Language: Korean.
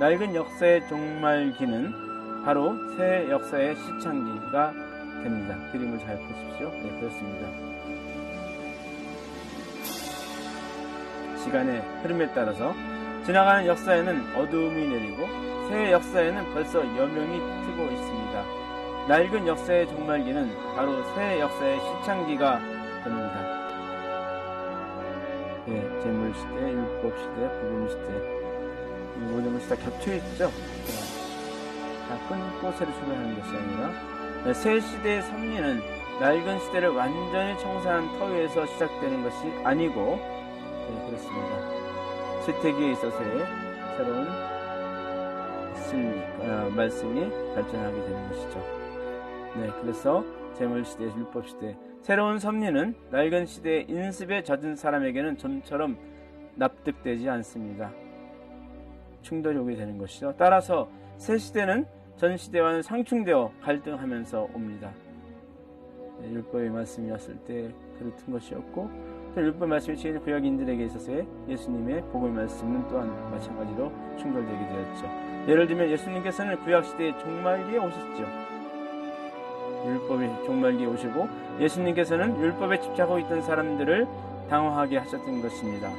낡은 역사의 종말기는 바로 새 역사의 시창기가 됩니다. 그림을 잘 보십시오. 네, 그렇습니다. 시간의 흐름에 따라서 지나가는 역사에는 어두움이 내리고 새 역사에는 벌써 여명이 트고 있습니다. 낡은 역사의 종말기는 바로 새 역사의 시창기가 됩니다. 예, 재물시대, 율법시대, 복음시대 이 모든 것이 다 겹쳐 있죠. 끊고 새로 출발하는 것이 아니라 네, 새 시대의 섭리는 낡은 시대를 완전히 청산한 터 위에서 시작되는 것이 아니고 네, 그렇습니다. 쇠퇴기에 있어서의 새로운 진리, 어, 말씀이 발전하게 되는 것이죠. 네, 그래서 재물시대, 율법시대, 새로운 섭리는 낡은 시대의 인습에 젖은 사람에게는 좀처럼 납득되지 않습니다. 충돌이 오게 되는 것이죠. 따라서 새 시대는 전 시대와는 상충되어 갈등하면서 옵니다. 네, 율법의 말씀이었을 때 그렇던 것이었고 또 율법 말씀이 지은 구약인들에게 있어서의 예수님의 복음의 말씀은 또한 마찬가지로 충돌되게 되었죠. 예를 들면 예수님께서는 구약 시대의 종말기에 오셨죠. 율법의 종말기에 오시고 예수님께서는 율법에 집착하고 있던 사람들을 당황하게 하셨던 것입니다.